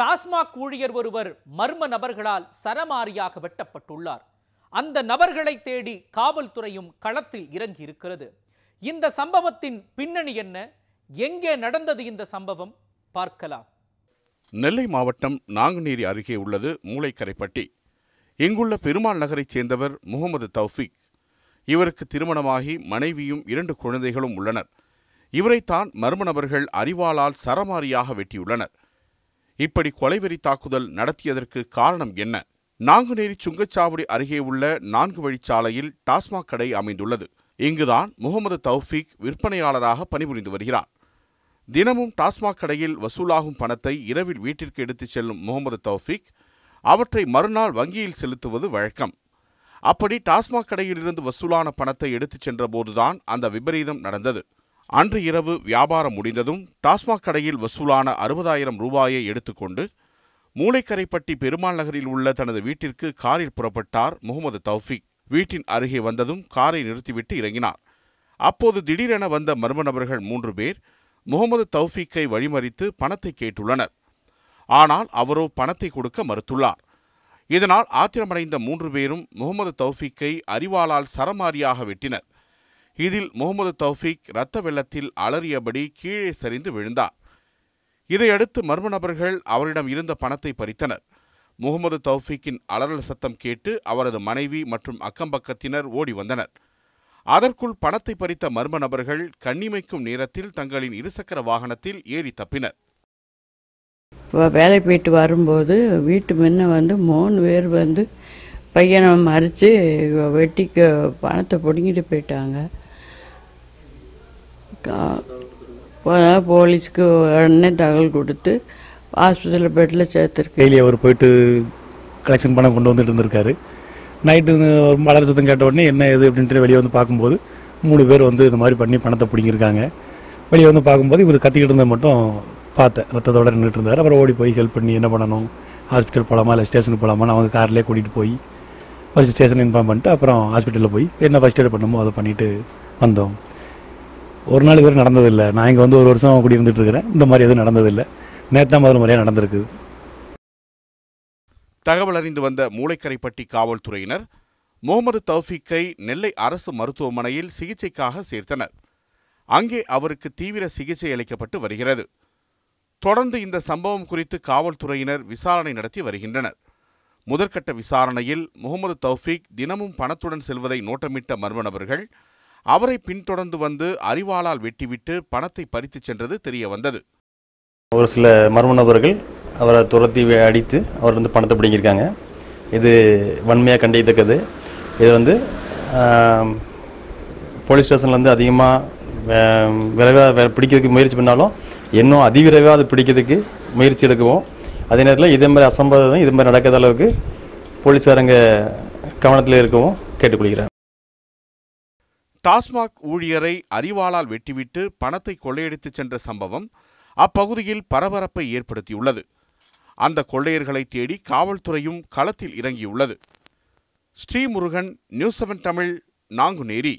டாஸ்மாக் ஊழியர் ஒருவர் மர்ம நபர்களால் சரமாரியாக வெட்டப்பட்டுள்ளார். அந்த நபர்களை தேடி காவல்துறையும் களத்தில் இறங்கி இருக்கிறது இந்த சம்பவத்தின் பின்னணி என்ன? எங்கே நடந்தது இந்த சம்பவம்? பார்க்கலாம். நெல்லை மாவட்டம் நாங்குநேரி அருகே உள்ளது மூளைக்கரைப்பட்டி. இங்குள்ள பெருமாள் நகரைச் சேர்ந்தவர் முகமது தௌஃபிக். இவருக்கு திருமணமாகி மனைவியும் இரண்டு குழந்தைகளும் உள்ளனர். இவரைத்தான் மர்ம நபர்கள் அறிவாளால் சரமாரியாக வெட்டியுள்ளனர். இப்படி கொலைவெறி தாக்குதல் நடத்தியதற்கு காரணம் என்ன? நாங்குநேரி சுங்கச்சாவடி அருகே உள்ள நான்கு வழிச்சாலையில் டாஸ்மாக் கடை அமைந்துள்ளது. இங்குதான் முகமது தௌஃபிக் விற்பனையாளராக பணிபுரிந்து வருகிறார். தினமும் டாஸ்மாக் கடையில் வசூலாகும் பணத்தை இரவில் வீட்டிற்கு எடுத்துச் செல்லும் முகமது தௌஃபிக் அவற்றை மறுநாள் வங்கியில் செலுத்துவது வழக்கம். அப்படி டாஸ்மாக் கடையிலிருந்து வசூலான பணத்தை எடுத்துச் சென்றபோதுதான் அந்த விபரீதம் நடந்தது. அன்று இரவு வியாபாரம் முடிந்ததும் டாஸ்மாக் கடையில் வசூலான அறுபதாயிரம் ரூபாயை எடுத்துக்கொண்டு மூளைக்கரைப்பட்டி பெருமாள் நகரில் உள்ள தனது வீட்டிற்கு காரில் புறப்பட்டார் முகமது தௌஃபிக். வீட்டின் அருகே வந்ததும் காரை நிறுத்திவிட்டு இறங்கினார். அப்போது திடீரென வந்த மர்ம நபர்கள் மூன்று பேர் முகமது தௌஃபீக்கை வழிமறித்து பணத்தை கேட்டுள்ளனர். ஆனால் அவரோ பணத்தை கொடுக்க மறுத்துள்ளார். இதனால் ஆத்திரமடைந்த மூன்று பேரும் முகமது தௌஃபீக்கை அறிவாளால் சரமாரியாக வெட்டினர். இதில் முகமது தௌஃபிக் இரத்த வெள்ளத்தில் அலறியபடி கீழே சரிந்து விழுந்தார். இதையடுத்து மர்ம நபர்கள் அவரிடம் இருந்த பணத்தை பறித்தனர். முகமது தௌஃபீக்கின் அலறல் சத்தம் கேட்டு அவரது மனைவி மற்றும் அக்கம்பக்கத்தினர் ஓடி வந்தனர். அதற்குள் பணத்தை பறித்த மர்ம நபர்கள் கண்ணிமைக்கும் நேரத்தில் தங்களின் இருசக்கர வாகனத்தில் ஏறி தப்பினர். வேலை வேலைக்கு போயிட்டு வரும்போது வீட்டு முன்ன வந்து மூணு பேர் வந்து பையனை மறித்து வெட்டி பணத்தை பிடுங்கிட்டு போயிட்டாங்க. போலீஸ்க்கு உடனே தகவல் கொடுத்து ஹாஸ்பிட்டலில் பெட்டில் சேர்த்துருக்கு. டெய்லி அவர் போயிட்டு கலெக்ஷன் பணம் கொண்டு வந்துட்டு இருந்திருக்காரு. நைட்டு மலர் சத்தம் கேட்ட உடனே என்ன இது அப்படின்ட்டு வெளியே வந்து பார்க்கும்போது மூணு பேர் வந்து இந்த மாதிரி பண்ணி பணத்தை பிடிங்கிருக்காங்க வெளியே வந்து பார்க்கும்போது இவர் கத்திக்கிட்டு இருந்ததை மட்டும் பார்த்தேன். ரத்தத்தோட நின்றுட்டு இருந்தார். அப்புறம் ஓடி போய் ஹெல்ப் பண்ணி என்ன பண்ணணும்? ஹாஸ்பிட்டல் போகலாமா இல்லை ஸ்டேஷனுக்கு போகலாமான்னு அவங்க கார்லேயே கூட்டிகிட்டு போய் ஃபஸ்ட் ஸ்டேஷன் இன்ஃபார்ம் பண்ணிட்டு அப்புறம் ஹாஸ்பிட்டலில் போய் என்ன ஃபஸ்ட் எய்ட் பண்ணமோ அதை பண்ணிட்டு வந்தோம். ஒரு நாள் இதுவரை நடந்ததில்லை. நான் இங்கே வந்து ஒரு வருஷம் குடி இருந்துட்டு இருக்கிறேன். இந்த மாதிரி எதுவும் நடந்ததில்லை. நேற்று தான் முதல் முறையாக நடந்திருக்கு. தகவல் அறிந்து வந்த மூளைக்கரைப்பட்டி காவல்துறையினர் முகமது தௌஃபீக்கை நெல்லை அரசு மருத்துவமனையில் சிகிச்சைக்காக சேர்த்தனர். அங்கே அவருக்கு தீவிர சிகிச்சை அளிக்கப்பட்டு வருகிறது. தொடர்ந்து இந்த சம்பவம் குறித்து காவல்துறையினர் விசாரணை நடத்தி வருகின்றனர். முதற்கட்ட விசாரணையில் முகமது தௌஃபிக் தினமும் பணத்துடன் செல்வதை நோட்டமிட்ட மர்ம நபர்கள் அவரை பின்தொடர்ந்து வந்து அறிவாளால் வெட்டிவிட்டு பணத்தை பறித்துச் சென்றது தெரிய வந்தது ஒரு சில மர்ம நபர்கள் அவரை துரத்தி அடித்து அவர் வந்து பணத்தை பிடிங்கியிருக்காங்க. இது வன்மையாக கண்டிக்கத்தக்கது. இது வந்து போலீஸ் ஸ்டேஷனில் வந்து அதிகமாக விரைவாக பிடிக்கிறதுக்கு முயற்சி பண்ணாலும் இன்னும் அதிவிரைவாக அது பிடிக்கிறதுக்கு முயற்சி எடுக்குவோம் அதே நேரத்தில் இதே மாதிரி அசம்பாவிதம் இது மாதிரி நடக்காத அளவுக்கு போலீஸாரங்க கவனத்தில் இருக்கவும் கேட்டுக்கொள்கிறேன் டாஸ்மாக் ஊழியரை அறிவாளால் வெட்டிவிட்டு பணத்தை கொள்ளையடித்துச் சென்ற சம்பவம் அப்பகுதியில் பரபரப்பை ஏற்படுத்தியுள்ளது. அந்த கொள்ளையர்களை தேடி காவல்துறையும் களத்தில் இறங்கியுள்ளது. Srimurugan news seven Tamil Nanguneri.